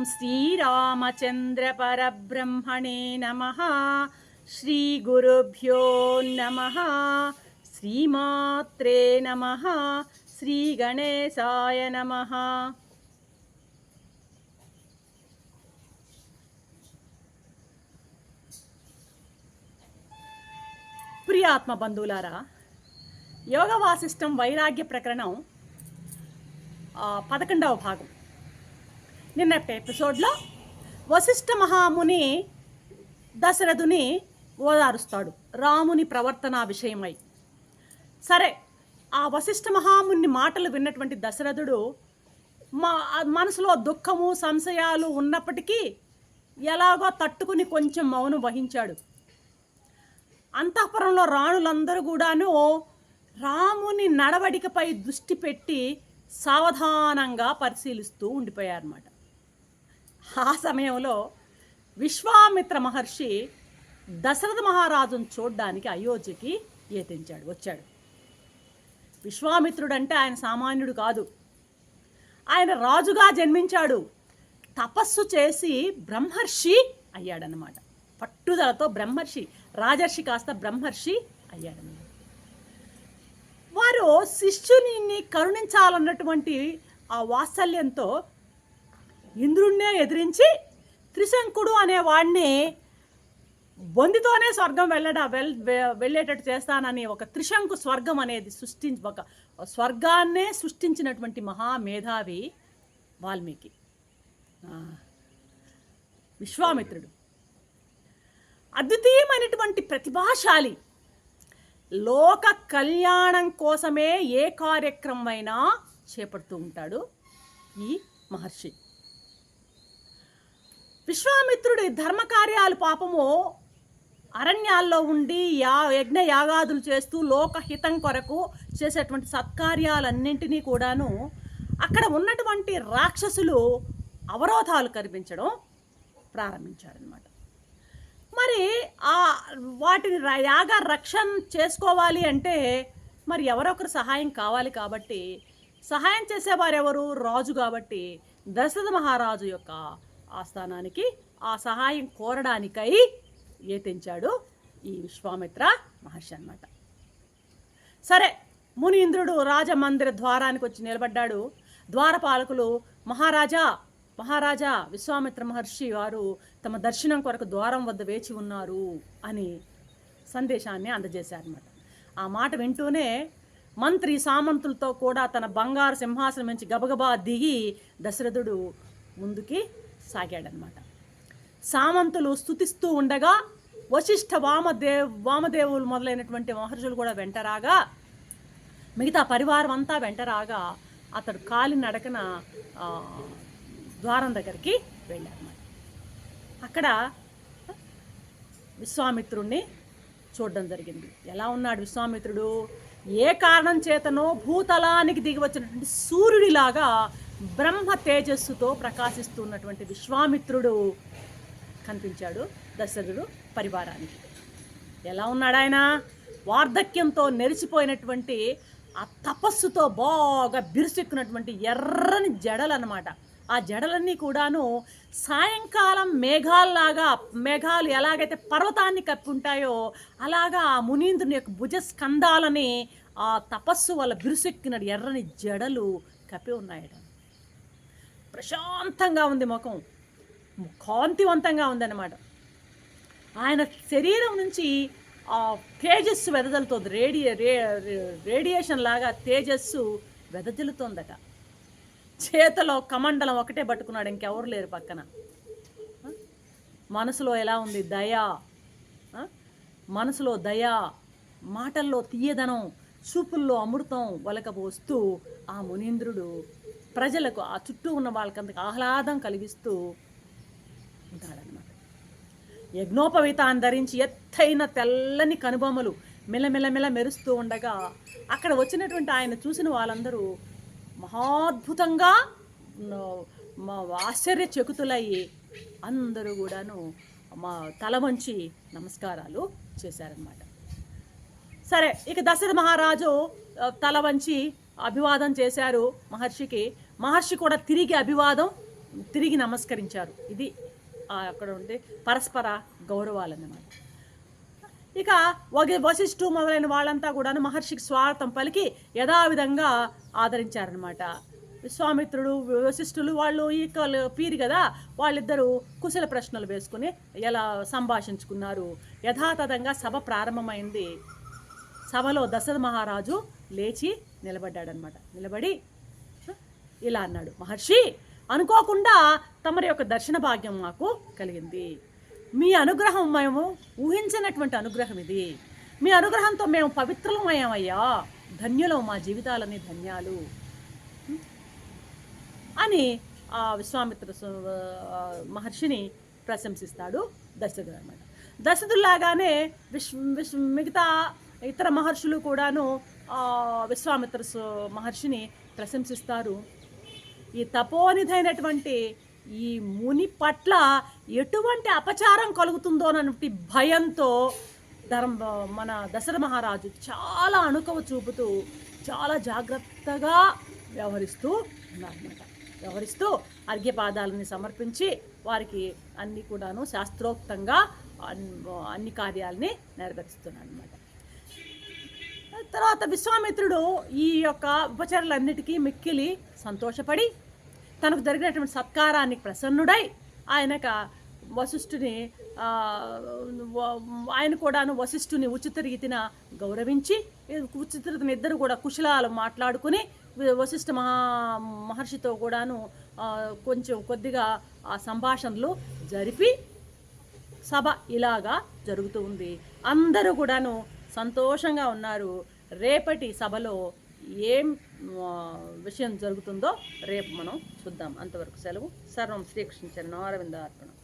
ఓం శ్రీరామచంద్ర పరబ్రహ్మణే నమ. శ్రీ గురుభ్యో నమ. శ్రీమాత్రే నమ. శ్రీ గణేశాయ నమ. ప్రియాత్మ బంధువులారా యోగ వాసిష్టం వైరాగ్య ప్రకరణం పదకొండవ భాగం. నిన్నటి ఎపిసోడ్లో వశిష్ఠ మహాముని దశరథుని ఓదారుస్తాడు. రాముని ప్రవర్తన విషయమై. సరే ఆ వశిష్ఠ మహాముని మాటలు విన్నటువంటి దశరథుడు మా మనసులో దుఃఖము సంశయాలు ఉన్నప్పటికీ ఎలాగో తట్టుకుని కొంచెం మౌనం వహించాడు. అంతఃపురంలో రాణులందరూ కూడాను రాముని నడవడికపై దృష్టి పెట్టి సావధానంగా పరిశీలిస్తూ ఉండిపోయారన్నమాట. ఆ సమయంలో విశ్వామిత్ర మహర్షి దశరథ మహారాజును చూడ్డానికి అయోధ్యకి యతించాడు వచ్చాడు. విశ్వామిత్రుడు అంటే ఆయన సామాన్యుడు కాదు. ఆయన రాజుగా జన్మించాడు. తపస్సు చేసి బ్రహ్మర్షి అయ్యాడనమాట పట్టుదలతో బ్రహ్మర్షి రాజర్షి కాస్త బ్రహ్మర్షి అయ్యాడనమాట వారు శిష్యుని కరుణించాలన్నటువంటి ఆ వాత్సల్యంతో ఇంద్రుణ్ణే ఎదిరించి త్రిశంకుడు అనే వాడిని బొందితోనే స్వర్గం వెళ్ళడ వెల్ వెళ్ళేటట్టు చేస్తానని ఒక త్రిశంకు స్వర్గం అనేది సృష్టించి ఒక స్వర్గాన్నే సృష్టించినటువంటి మహామేధావి వాల్మీకి. విశ్వామిత్రుడు. అద్వితీయమైనటువంటి ప్రతిభాశాలి. లోక కళ్యాణం కోసమే ఏ కార్యక్రమమైనా చేపడుతూ ఉంటాడు ఈ మహర్షి. విశ్వామిత్రుడి ధర్మకార్యాలు పాపము అరణ్యాల్లో ఉండి యా యజ్ఞ యాగాదులు చేస్తూ లోకహితం కొరకు చేసేటువంటి సత్కార్యాలన్నింటినీ కూడాను అక్కడ ఉన్నటువంటి రాక్షసులు అవరోధాలు కనిపించడం ప్రారంభించారనమాట మరి ఆ వాటిని యాగ రక్షణ చేసుకోవాలి అంటే మరి ఎవరొకరు సహాయం కావాలి కాబట్టి సహాయం చేసేవారు ఎవరు రాజు కాబట్టి దశరథ మహారాజు యొక్క ఆస్థానానికి ఆ సహాయం కోరడానికై యతించాడు ఈ విశ్వామిత్ర మహర్షి అన్నమాట. సరే మునీంద్రుడు రాజమందిర ద్వారానికి వచ్చి నిలబడ్డాడు. ద్వారపాలకులు మహారాజా మహారాజా విశ్వామిత్ర మహర్షి వారు తమ దర్శనం కొరకు ద్వారం వద్ద వేచి ఉన్నారు అని సందేశాన్ని అందజేశారన్నమాట. ఆ మాట వింటూనే మంత్రి సామంతులతో కూడా తన బంగారు సింహాసనం నుంచి గబగబా దిగి దశరథుడు ముందుకి సాగాడనమాట. సామంతులు స్తుతిస్తూ ఉండగా వశిష్ఠ వామదేవ్ వామదేవులు మొదలైనటువంటి మహర్షులు కూడా వెంటరాగా మిగతా పరివారం అంతా వెంటరాగా అతడు కాలి నడకన ద్వారం దగ్గరికి వెళ్ళారు అక్కడ విశ్వామిత్రుణ్ణి చూడడం జరిగింది. ఎలా ఉన్నాడు విశ్వామిత్రుడు? ఏ కారణం చేతనో భూతలానికి దిగి వచ్చినటువంటి సూర్యుడిలాగా బ్రహ్మ తేజస్సుతో ప్రకాశిస్తున్నటువంటి విశ్వామిత్రుడు కనిపించాడు దశరథుడు పరివారానికి. ఎలా ఉన్నాడు ఆయన? వార్ధక్యంతో నెరిసిపోయినటువంటి ఆ తపస్సుతో బాగా బిరుసెక్కినటువంటి ఎర్రని జడలు అనమాట ఆ జడలన్నీ కూడాను సాయంకాలం మేఘాల్లాగా మేఘాలు ఎలాగైతే పర్వతాన్ని కప్పి ఉంటాయో అలాగా ఆ మునీంద్రుని యొక్క భుజ స్కందాలని ఆ తపస్సు వల్ల బిరుసెక్కిన ఎర్రని జడలు కప్పి ఉన్నాయట. ప్రశాంతంగా ఉంది ముఖం. కాంతివంతంగా ఉందన్నమాట. ఆయన శరీరం నుంచి ఆ తేజస్సు వెదజల్లుతోంది. రేడియే రే రే- రేడియేషన్ లాగా తేజస్సు వెదజల్లుతోందట. చేతలో కమండలం ఒకటే పట్టుకున్నాడు ఇంకెవరు లేరు పక్కన. మనసులో ఎలా ఉంది? దయ. మనసులో దయ మాటల్లో తీయదనం చూపుల్లో అమృతం వలకపోస్తూ ఆ మునీంద్రుడు ప్రజలకు ఆ చుట్టూ ఉన్న వాళ్ళకంతకు ఆహ్లాదం కలిగిస్తూ ఉంటాడనమాట యజ్ఞోపవీతాన్ని ధరించి ఎత్తైన తెల్లని కనుబొమ్మలు మెల్లమెల్లమెల్ల మెరుస్తూ ఉండగా అక్కడ వచ్చినటువంటి ఆయన చూసిన వాళ్ళందరూ మహాద్భుతంగా ఆశ్చర్య మా అందరూ కూడాను మా తల వంచి నమస్కారాలు చేశారనమాట సరే ఇక దశరథ మహారాజు తల వంచి అభివాదం చేశారు మహర్షికి. మహర్షి కూడా తిరిగి అభివాదం తిరిగి నమస్కరించారు. ఇది అక్కడ ఉండే పరస్పర గౌరవాలన్నమాట. ఇక వగి వశిష్ఠు మొదలైన వాళ్ళంతా కూడాను మహర్షికి స్వాగతం పలికి యథావిధంగా ఆదరించారనమాట విశ్వామిత్రుడు వశిష్ఠులు వాళ్ళు ఈ పీరు కదా వాళ్ళిద్దరూ కుశల ప్రశ్నలు వేసుకుని ఎలా సంభాషించుకున్నారు. యథాతథంగా సభ ప్రారంభమైంది. సభలో దశరథ మహారాజు లేచి నిలబడ్డాడనమాట. నిలబడి ఇలా అన్నాడు. మహర్షి అనుకోకుండా తమరి యొక్క దర్శన భాగ్యం మాకు కలిగింది. మీ అనుగ్రహం మేము ఊహించినటువంటి అనుగ్రహం ఇది. మీ అనుగ్రహంతో మేము పవిత్రమయ్యామయ్యా ధన్యులం మా జీవితాలని ధన్యాలు. అని ఆ విశ్వామిత్ర మహర్షిని ప్రశంసిస్తాడు దశరథుడు అనమాట దశరథుల్లాగానే విశ్వ విశ్వ మిగతా ఇతర మహర్షులు కూడాను విశ్వామిత్ర సు- మహర్షిని ప్రశంసిస్తారు. ఈ తపోనిధైనటువంటి ఈ ముని పట్ల ఎటువంటి అపచారం కలుగుతుందోనటువంటి భయంతో ధర్మ మన దశర మహారాజు చాలా అణుకవ చూపుతూ చాలా జాగ్రత్తగా వ్యవహరిస్తూ ఉన్నారన్నమాట. వ్యవహరిస్తూ అర్ఘ్యపాదాలని సమర్పించి వారికి అన్ని కూడాను శాస్త్రోక్తంగా అన్- అన్ని కార్యాలని నెరవేరుస్తున్నాడు అనమాట తర్వాత విశ్వామిత్రుడు ఈ యొక్క ఉపచరులన్నిటికీ మిక్కిలి సంతోషపడి తనకు జరిగినటువంటి సత్కారానికి ప్రసన్నుడై ఆయనక వశిష్ఠుని ఆయన కూడాను వశిష్ఠుని ఉచిత రీతిన గౌరవించి ఉచిత రీతిని ఇద్దరు కూడా కుశలాలు మాట్లాడుకుని వశిష్ఠ మహా మహర్షితో కూడాను కొంచెం కొద్దిగా ఆ సంభాషణలు జరిపి సభ ఇలాగా జరుగుతూ ఉంది. అందరూ కూడాను సంతోషంగా ఉన్నారు. రేపటి సభలో ఏం విషయం జరుగుతుందో రేపు మనం చూద్దాం. అంతవరకు సెలవు. సర్వం శ్రీకృష్ణ చరణం. అరవింద అర్పణం.